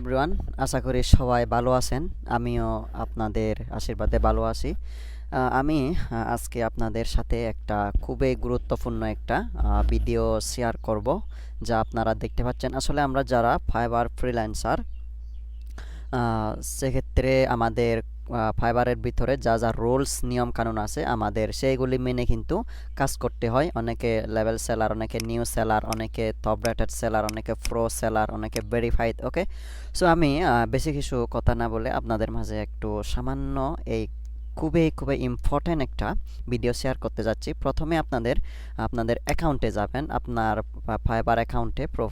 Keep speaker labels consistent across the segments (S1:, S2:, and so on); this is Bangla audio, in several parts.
S1: এভরিওয়ান আশা করি সবাই ভালো আছেন। আমিও আপনাদের আশীর্বাদে ভালো আছি। আমি আজকে আপনাদের সাথে একটা খুবই গুরুত্বপূর্ণ একটা ভিডিও শেয়ার করব, যা আপনারা দেখতে পাচ্ছেন। আসলে আমরা যারা ফাইবার ফ্রিল্যান্সার সেক্ষেত্রে আমাদের ফাইবারের ভিতরে যা যা রুলস নিয়ম, কানুন আছে, আমাদের সেইগুলি মেনে কিন্তু কাজ করতে হয়। অনেকে লেভেল সেলার অনেকে নিউ সেলার অনেকে টপ রেটেড সেলার অনেকে প্রো সেলার অনেকে ভেরিফাইড ওকে সো আমি বেশি কিছু কথা না বলে আপনাদের মাঝে একটু সামান্য এই খুবই খুবই ইম্পর্ট্যান্ট একটা ভিডিও শেয়ার করতে যাচ্ছি। প্রথমে আপনাদের আপনাদের অ্যাকাউন্টে যাবেন, আপনার ফাইবার অ্যাকাউন্টে প্রো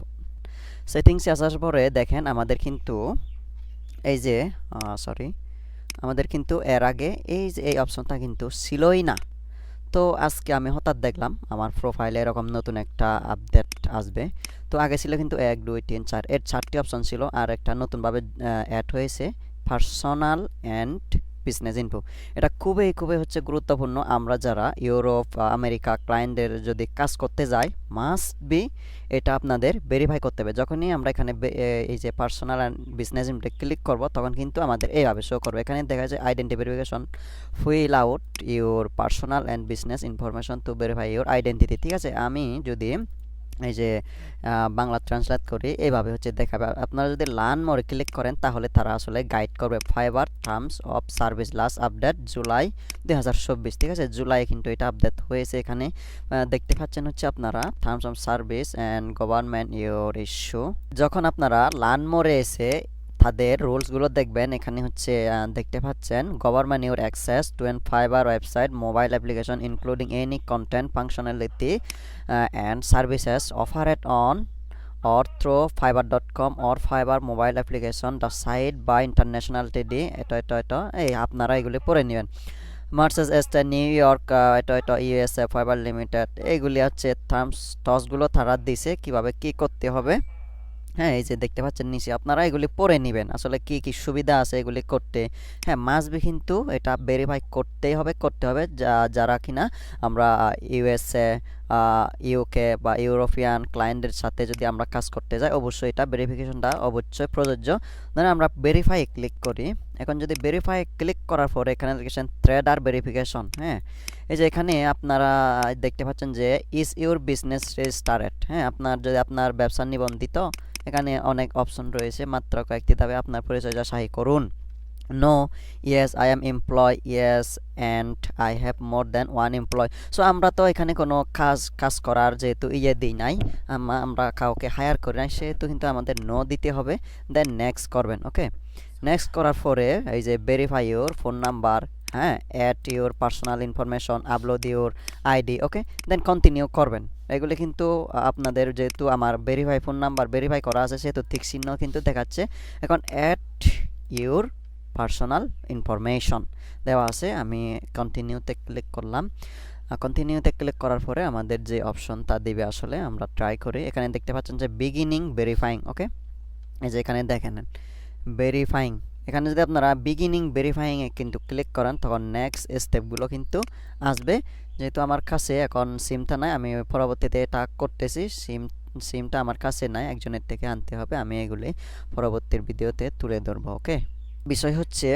S1: সেটিংসে আসার পরে দেখেন আমাদের কিন্তু এই যে সরি আমাদের কিন্তু এর আগে এই যে এই অপশনটা কিন্তু ছিলই না। তো আজকে আমি হঠাৎ দেখলাম আমার প্রোফাইলে এরকম নতুন একটা আপডেট আসবে। তো আগে ছিল কিন্তু এক, দুই, তিন, চার, এর চারটি অপশন ছিল আর একটা নতুনভাবে অ্যাড হয়েছে পার্সোনাল অ্যান্ড বিজনেস ইনফো এটা খুবই খুবই হচ্ছে গুরুত্বপূর্ণ। আমরা যারা ইউরোপ আমেরিকা ক্লায়েন্টদের যদি কাজ করতে যাই মাস্ট বি এটা আপনাদের ভেরিফাই করতে হবে। যখনই আমরা এখানে এই যে পার্সোনাল অ্যান্ড বিজনেস ইনফোতে ক্লিক করব, তখন কিন্তু আমাদের এইভাবে শো করবে। এখানে দেখা যায় identity verification fill out your personal and business information to verify your identity ঠিক আছে? আমি যদি এই যে বাংলা ট্রান্সলেট করি এইভাবে হচ্ছে দেখাবে। আপনারা যদি লার্ন মোড়ে ক্লিক করেন, তাহলে তারা আসলে গাইড করবে Fiverr terms of service last update July দুই হাজার চব্বিশ। ঠিক আছে? জুলাই কিন্তু এটা আপডেট হয়েছে এখানে। দেখতে পাচ্ছেন হচ্ছে আপনারা terms of service and government your issue যখন আপনারা লার্ন মোড়ে এসে তাদের রুলসগুলো দেখবেন, এখানে হচ্ছে দেখতে পাচ্ছেন government your access to an Fiverr website mobile application including any content functionality and services offered on or through or through fiber.com or fiber mobile application, the site by international TD এটা এটা এটা, এই আপনারা এগুলি পড়ে নেবেন। মার্সেস এস্টা নিউ ইয়র্ক এটা এটা ইউএসএ ফাইবার লিমিটেড এইগুলি হচ্ছে থার্মস টসগুলো তারা দিছে, কীভাবে কি করতে হবে? হ্যাঁ এই যে দেখতে পাচ্ছেন নিচে, আপনারা এগুলি পরে নেবেন। আসলে কি কি সুবিধা আছে এগুলি করতে? হ্যাঁ মাসবি কিন্তু এটা ভেরিফাই করতেই হবে, করতে হবে। যা- যারা কিনা আমরা ইউএসএ ইউকে বা ইউরোপিয়ান ক্লায়েন্টের সাথে যদি আমরা কাজ করতে যাই, অবশ্যই এটা ভেরিফিকেশনটা অবশ্যই প্রযোজ্য। ধরেন আমরা ভেরিফাই ক্লিক করি। এখন যদি ভেরিফাই ক্লিক করার পরে এখানে দেখেছেন থ্রেড আর ভেরিফিকেশন হ্যাঁ? এই যে এখানে আপনারা দেখতে পাচ্ছেন যে ইজ ইউর বিজনেস রেজিস্টারেড হ্যাঁ আপনার যদি আপনার ব্যবসা নিবন্ধিত, এখানে অনেক অপশন রয়েছে। মাত্র কয়েকটি ধাপে আপনার পরিচর্যা সাহি করুন। No yes I am employ yes and I have more than one employ so আমরা তো এখানে কোনো কাজ কাজ করার যেহেতু ইয়ে দিই নাই, আম- আমরা কাউকে হায়ার করি নাই, সেহেতু কিন্তু আমাদের নো দিতে হবে। দেন নেক্সট করবেন ওকে নেক্সট করার পরে এই যে ভেরিফাই ইউর ফোন নাম্বার হ্যাঁ add your personal information upload your ID okay then continue করবেন। এগুলি কিন্তু আপনাদের যেহেতু আমার ভেরিফাই ফোন নাম্বার ভেরিফাই করা আছে, সেহেতু ঠিক চিহ্ন কিন্তু দেখাচ্ছে। এখন অ্যাট ইউর পার্সোনাল ইনফরমেশন দেওয়া আছে, আমি কন্টিনিউতে ক্লিক করলাম। কন্টিনিউতে ক্লিক করার পরে আমাদের যে অপশন তা দিবে আসলে, আমরা ট্রাই করি। এখানে দেখতে পাচ্ছেন যে বিগিনিং ভেরিফাইং ওকে এই যে এখানে দেখেন ভেরিফাইং এখানে যদি আপনারা বিগিনিং ভেরিফাইংয়ে কিন্তু ক্লিক করেন, তখন নেক্সট স্টেপগুলো কিন্তু আসবে। যেহেতু আমার কাছে এখন সিমটা নাই, আমি পরবর্তীতে এটা করতেছি সিম সিমটা আমার কাছে নাই, একজনের থেকে আনতে হবে, আমি এগুলি পরবর্তীর ভিডিওতে তুলে ধরবো ওকে বিষয় হচ্ছে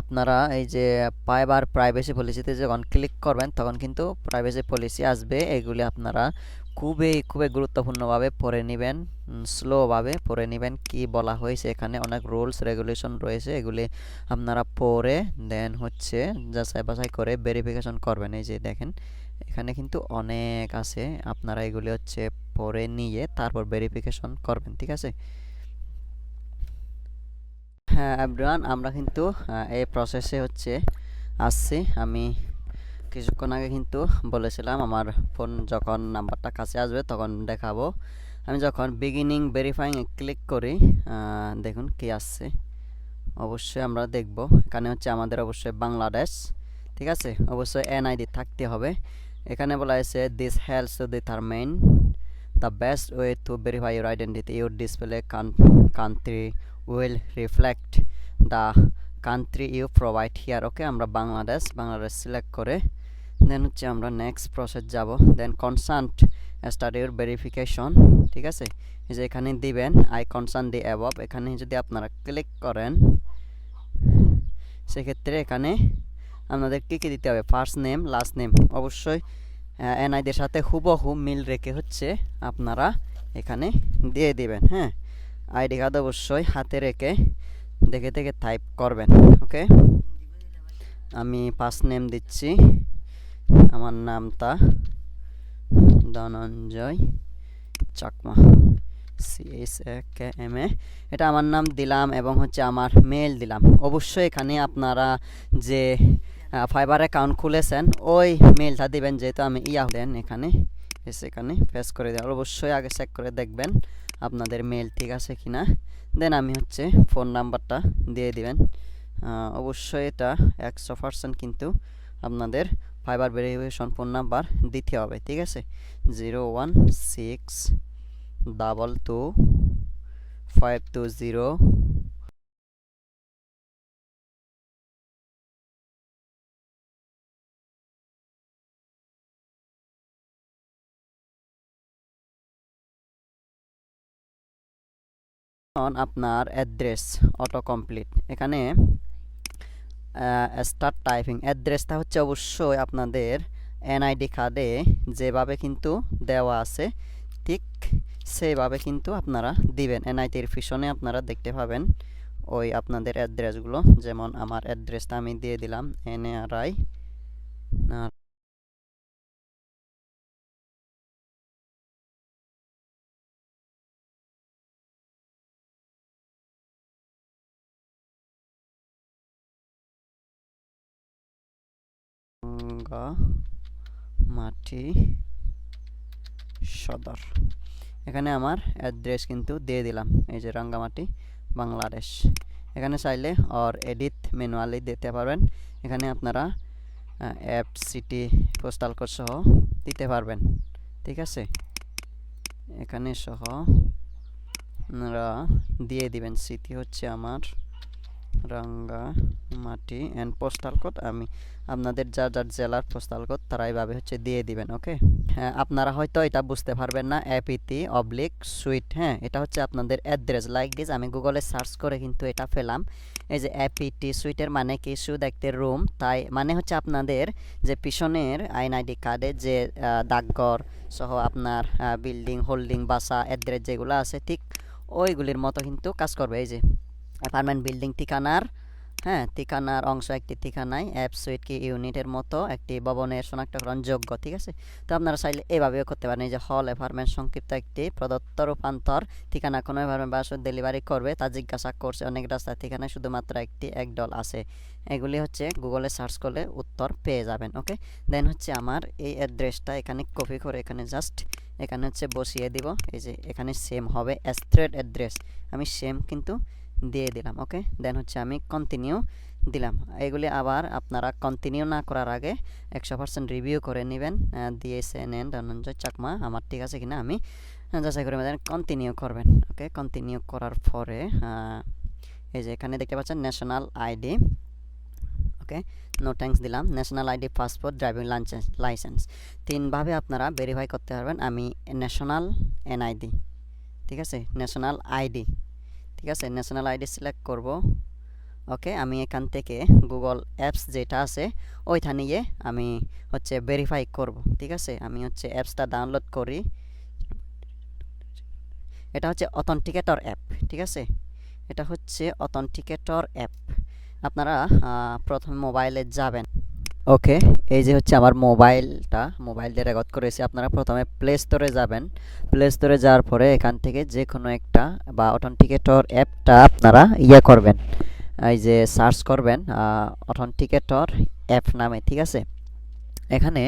S1: আপনারা এই যে পাইবার প্রাইভেসি পলিসিতে যখন ক্লিক করবেন, তখন কিন্তু প্রাইভেসি পলিসি আসবে। এগুলি আপনারা খুবই খুবই গুরুত্বপূর্ণভাবে পড়ে নেবেন স্লোভাবে পড়ে নেবেন কি বলা হয়েছে এখানে। অনেক রুলস রেগুলেশন রয়েছে, এগুলি আপনারা পড়ে দেন হচ্ছে যাচাই বাছাই করে ভেরিফিকেশন করবেন। এই যে দেখেন, এখানে কিন্তু অনেক আছে, আপনারা এগুলি হচ্ছে পড়ে নিয়ে তারপর ভেরিফিকেশন করবেন, ঠিক আছে? এভরিওয়ান আমরা কিন্তু এই প্রসেসে হচ্ছে আসছি। আমি কিছুক্ষণ আগে কিন্তু বলেছিলাম, আমার ফোন যখন নাম্বারটা কাছে আসবে তখন দেখাবো। আমি যখন বিগিনিং ভেরিফাইং ক্লিক করি দেখুন কি আসছে। অবশ্যই আমরা দেখব। এখানে হচ্ছে আমাদের অবশ্যই বাংলাদেশ, ঠিক আছে? অবশ্যই এনআইডি থাকতে হবে। এখানে বলা হয়েছে this helps to determine the best way to verify your identity your display can country will reflect the country you provide here okay আমরা বাংলাদেশ বাংলাদেশ সিলেক্ট করে দেন হচ্ছে আমরা নেক্সট প্রসেস যাব then consent study your verification ঠিক আছে? যে এখানে দিবেন আই কনসার্ন দি অ্যাবভ এখানে যদি আপনারা ক্লিক করেন, সেক্ষেত্রে এখানে আপনাদের কী কী দিতে হবে? ফার্স্ট নেম লাস্ট নেম অবশ্যই এনআইদের সাথে হুবহু মিল রেখে হচ্ছে আপনারা এখানে দিয়ে দিবেন হ্যাঁ? আইডি কার্ড অবশ্যই হাতে রেখে দেখে দেখে টাইপ করবেন ওকে আমি ফার্স্ট নেম দিচ্ছি, আমার নামটা Dhananjoy Chakma CS K M A এটা আমার নাম দিলাম এবং হচ্ছে আমার মেল দিলাম। অবশ্যই এখানে আপনারা যে ফাইবার অ্যাকাউন্ট খুলেছেন, ওই মেলটা দিবেন, যেহেতু আমি ইয়া দেন এখানে, এসে এখানে ফেস করে দেওয়া অবশ্যই আগে চেক করে দেখবেন। আপনাদের মেল ঠিক আছে কি না দেন আমি হচ্ছে ফোন নাম্বারটা দিয়ে দিবেন। অবশ্যই এটা একশো পার্সেন্ট কিন্তু আপনাদের ফাইবার ভেরিফিকেশন ফোন নাম্বার দিতে হবে, ঠিক আছে? Zero one six double two five two zero আপনার অ্যাড্রেস অটো কমপ্লিট এখানে স্টার্ট টাইপিং অ্যাড্রেসটা হচ্ছে অবশ্যই আপনাদের এনআইডি কার্ডে যেভাবে কিন্তু দেওয়া আছে, ঠিক সেইভাবে কিন্তু আপনারা দিবেন। এনআইটির পিছনে আপনারা দেখতে পাবেন ওই আপনাদের অ্যাড্রেসগুলো যেমন আমার অ্যাড্রেসটা আমি দিয়ে দিলাম এনআরআই মাটি, সদর। এখানে আমার অ্যাড্রেস কিন্তু দিয়ে দিলাম, এই যে রাঙ্গামাটি, বাংলাদেশ। এখানে চাইলে অর এডিট ম্যানুয়ালি দিতে পারবেন। এখানে আপনারা অ্যাপ সিটি পোস্টাল কোড সহ দিতে পারবেন। ঠিক আছে? এখানে সহ আপনারা দিয়ে দিবেন। সিটি হচ্ছে আমার রাঙ্গা, মাটি অ্যান্ড পোস্টাল কোড আমি আপনাদের যা যার জেলার পোস্টাল কোড তারা এইভাবে হচ্ছে দিয়ে দিবেন ওকে হ্যাঁ আপনারা হয়তো এটা বুঝতে পারবেন না অ্যাপিটি অবলিক সুইট হ্যাঁ এটা হচ্ছে আপনাদের অ্যাড্রেস লাইক দিস আমি গুগলে সার্চ করে কিন্তু এটা পেলাম। এই যে অ্যাপিটি সুইটের মানে কি সু দেখতে রুম তাই মানে হচ্ছে আপনাদের যে পিছনের আইন আইডি কার্ডে যে ডাকঘর সহ আপনার বিল্ডিং হোল্ডিং বাসা অ্যাড্রেস যেগুলো আছে, ঠিক ওইগুলির মতো কিন্তু কাজ করবে, এই যে। অ্যাপার্টমেন্ট বিল্ডিং ঠিকানার হ্যাঁ ঠিকানার অংশ একটি ঠিকানায় অ্যাপ সুইট কি ইউনিটের মতো একটি ভবনের শনাক্তকরণ যোগ্য, ঠিক আছে? তো আপনারা চাইলে এভাবেও করতে পারেন। যে হল অ্যাপার্টমেন্ট সংক্ষিপ্ত একটি প্রদত্ত রূপান্তর, ঠিকানা কোনো অ্যাপার্টমেন্ট বা ডেলিভারি করবে, তা জিজ্ঞাসা করছে অনেক রাস্তার ঠিকানায় শুধুমাত্র একটি, এক ডল আছে। এগুলি হচ্ছে গুগলে সার্চ করলে উত্তর পেয়ে যাবেন ওকে দেন হচ্ছে আমার এই অ্যাড্রেসটা এখানে কপি করে এখানে জাস্ট এখানে হচ্ছে বসিয়ে দিব। এই যে এখানে সেম হবে স্ট্রেট অ্যাড্রেস আমি সেম কিন্তু দিয়ে দিলাম, ওকে? দেন হচ্ছে আমি কন্টিনিউ দিলাম। এগুলি আবার আপনারা কন্টিনিউ না করার আগে একশো পার্সেন্ট রিভিউ করে নেবেন দিয়েছে নেন ধনঞ্জয় চাকমা, আমার ঠিক আছে কিনা? আমি যাচাই করে দেন কন্টিনিউ করবেন, ওকে? কন্টিনিউ করার পরে এই যে এখানে দেখতে পাচ্ছেন national ID okay? No thanks দিলাম। National ID passport driving licence তিনভাবে আপনারা ভেরিফাই করতে পারবেন, আমি ন্যাশনাল এনআইডি ঠিক আছে? ন্যাশনাল আইডি ঠিক আছে ন্যাশনাল আইডি সিলেক্ট করব। ওকে আমি এখান থেকে গুগল অ্যাপস যেটা আছে ওইটা নিয়ে আমি হচ্ছে ভেরিফাই করব। ঠিক আছে, আমি হচ্ছে অ্যাপসটা ডাউনলোড করি। এটা হচ্ছে অথেন্টিকেটর অ্যাপ ঠিক আছে? এটা হচ্ছে অথেন্টিকেটর অ্যাপ আপনারা প্রথমে মোবাইলে যাবেন। ওকে এই যে হচ্ছে আমার মোবাইলটা, মোবাইল দিয়ে রেকর্ড করেছি। আপনারা প্রথমে প্লে স্টোরে যাবেন। প্লে স্টোরে যাওয়ার পরে এখান থেকে যে কোনো একটা বা অথেন্টিকেটর অ্যাপটা আপনারা ইয়ে করবেন। এই যে সার্চ করবেন অথেন্টিকেটর অ্যাপ নামে, ঠিক আছে? এখানে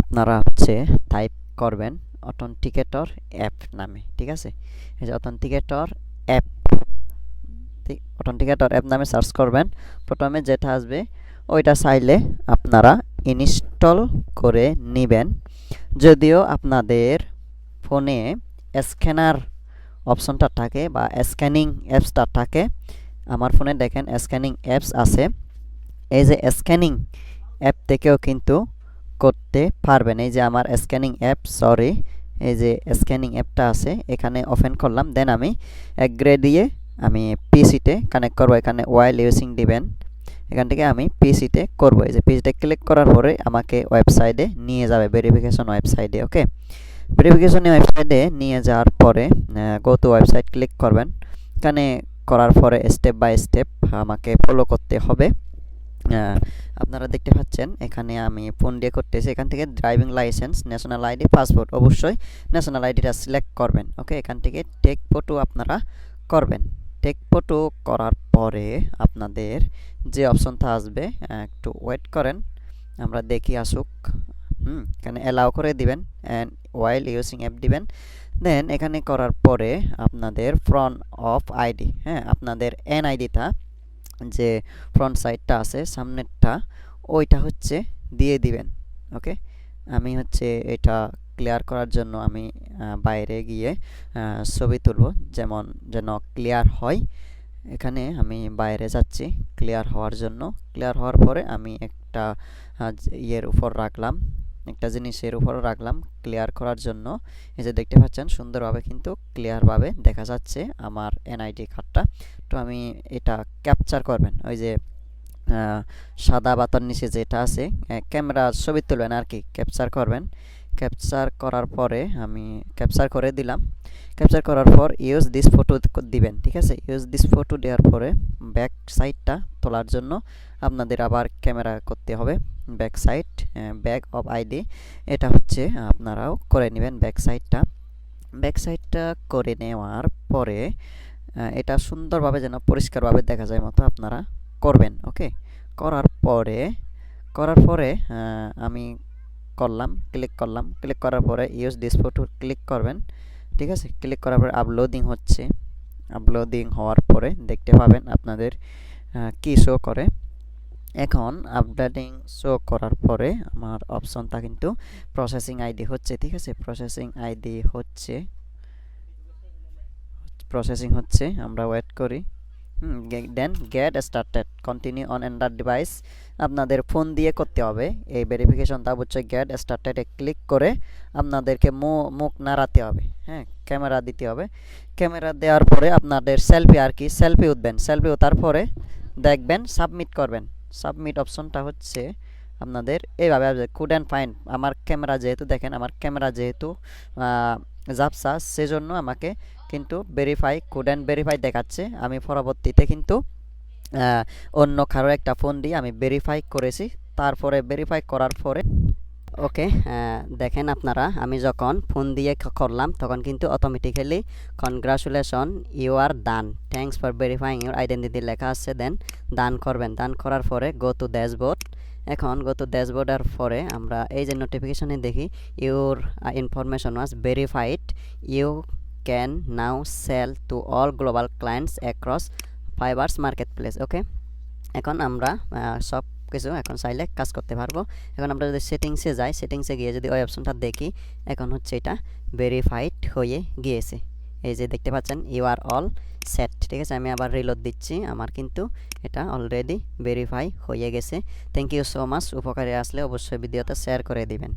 S1: আপনারা হচ্ছে টাইপ করবেন অথেন্টিকেটর অ্যাপ নামে, ঠিক আছে? এই যে অথেন্টিকেটর অ্যাপ অথেন্টিকেটর অ্যাপ নামে সার্চ করবেন। প্রথমে যেটা আসবে ওইটা চাইলে আপনারা ইনস্টল করে নেবেন। যদিও আপনাদের ফোনে স্ক্যানার অপশনটা থাকে বা স্ক্যানিং অ্যাপসটা থাকে। আমার ফোনে দেখেন স্ক্যানিং অ্যাপস আছে। এই যে স্ক্যানিং অ্যাপ থেকেও কিন্তু করতে পারবেন। এই যে আমার স্ক্যানিং অ্যাপ সরি এই যে স্ক্যানিং অ্যাপটা আছে, এখানে ওপেন করলাম। দেন আমি এগ্রে দিয়ে আমি পিসিতে কানেক্ট করব। এখানে ওয়াইল ইউজিং দিবেন। এখান থেকে আমি পিসিতে করব। এই যে পিসিতে ক্লিক করার পরে আমাকে ওয়েবসাইটে নিয়ে যাবে ভেরিফিকেশন ওয়েবসাইটে ওকে ভেরিফিকেশন ওয়েবসাইটে নিয়ে যাওয়ার পরে গো টু ওয়েবসাইট ক্লিক করবেন। এখানে করার পরে স্টেপ বাই স্টেপ আমাকে ফলো করতে হবে। আপনারা দেখতে পাচ্ছেন, এখানে আমি ফোন দিয়ে করতেছি। এখান থেকে driving licence national ID passport অবশ্যই ন্যাশনাল আইডিটা সিলেক্ট করবেন ওকে এখান থেকে টেক ফটো আপনারা করবেন। টেক করার পরে আপনাদের যে অপশনটা আসবে একটু ওয়েট করেন। আমরা দেখি আসুক। হুম, এখানে অ্যালাউ করে দিবেন অ্যান্ড ওয়াইল ইউজিং অ্যাপ দিবেন। দেন এখানে করার পরে আপনাদের ফ্রন্ট অফ আইডি হ্যাঁ আপনাদের এন আইডিটা যে ফ্রন্ট সাইডটা আছে, সামনেরটা, ওইটা হচ্ছে দিয়ে দিবেন ওকে আমি হচ্ছে এটা ক্লিয়ার করার জন্য আমি বাইরে গিয়ে ছবি তুলব। যেমন যেন ক্লিয়ার হয়। এখানে আমি বাইরে যাচ্ছি ক্লিয়ার হওয়ার জন্য। ক্লিয়ার হওয়ার পরে আমি একটা ইয়ের উপর রাখলাম। একটা জিনিসের উপর রাখলাম ক্লিয়ার করার জন্য। এই যে দেখতে পাচ্ছেন, সুন্দরভাবে কিন্তু ক্লিয়ারভাবে দেখা যাচ্ছে আমার এনআইডি কার্ডটা তো আমি এটা ক্যাপচার করবেন। ওই যে সাদা বাতর নিচে যেটা আছে ক্যামেরা ছবি তুলবেন আর কি ক্যাপচার করবেন। ক্যাপচার করার পরে আমি ক্যাপচার করে দিলাম। ক্যাপচার করার পর ইউজ দিস ফটো দিবেন, ঠিক আছে? ইউজ দিস ফটো দেওয়ার পরে ব্যাক সাইডটা তোলার জন্য আপনাদের আবার ক্যামেরা করতে হবে। Back side back of ID এটা হচ্ছে আপনারাও করে নেবেন ব্যাক সাইডটা ব্যাক সাইডটা করে নেওয়ার পরে এটা সুন্দরভাবে যেন পরিষ্কারভাবে দেখা যায় মতো আপনারা করবেন ওকে করার পরে করার পরে আমি করলাম ক্লিক করলাম ক্লিক করার পরে ইউজ দিস ফটো ক্লিক করবেন, ঠিক আছে? ক্লিক করার পরে আপলোডিং হচ্ছে। আপলোডিং হওয়ার পরে দেখতে পাবেন আপনাদের কি শো করে। এখন আপডেটিং শো করার পরে আমার অপশনটা কিন্তু প্রসেসিং আইডি হচ্ছে, ঠিক আছে? প্রসেসিং আইডি হচ্ছে প্রসেসিং হচ্ছে, আমরা ওয়েট করি। Then get started continue on Android device আপনাদের ফোন দিয়ে করতে হবে। এই ভেরিফিকেশন ভেরিফিকেশনটা হচ্ছে গেট স্টার্টেডে ক্লিক করে আপনাদেরকে মুখ নাড়াতে হবে। হ্যাঁ ক্যামেরা দিতে হবে। ক্যামেরা দেওয়ার পরে আপনাদের সেলফি আর কি সেলফি উঠবেন। সেলফি ওঠার পরে দেখবেন সাবমিট করবেন। সাবমিট অপশনটা হচ্ছে আপনাদের এইভাবে কুড অ্যান্ড ফাইন আমার ক্যামেরা যেহেতু, দেখেন আমার ক্যামেরা যেহেতু জাপসা সেজন্য আমাকে কিন্তু ভেরিফাই অ্যান্ড ভেরিফাই দেখাচ্ছে। আমি পরবর্তীতে কিন্তু অন্য কারও একটা ফোন দিয়ে আমি ভেরিফাই করেছি। তারপরে ভেরিফাই করার পরে ওকে দেখেন আপনারা, আমি যখন ফোন দিয়ে করলাম, তখন কিন্তু automatically congratulation you are done thanks for verifying your identity লেখা আছে দেন দান করবেন। দান করার পরে গো টু ড্যাশবোর্ড এখন গত ড্যাশবোর্ডের পরে আমরা এই যে নোটিফিকেশনে দেখি your information was verified you now sell to all global clients across Fiverr's marketplace okay এখন আমরা সব কিছু এখন চাইলে কাজ করতে পারব। এখন আমরা যদি সেটিংসে যাই সেটিংসে গিয়ে যদি ওই অপশনটা দেখি, এখন হচ্ছে এটা ভেরিফাইড হয়ে গিয়েছে। এই যে দেখতে পাচ্ছেন ইউ আর অল সেট ঠিক আছে? আমি আবার রিলোড দিচ্ছি, আমার কিন্তু এটা অলরেডি ভেরিফাই হয়ে গেছে। থ্যাংক ইউ সো মাচ উপকারে আসলে অবশ্যই ভিডিওটা শেয়ার করে দিবেন।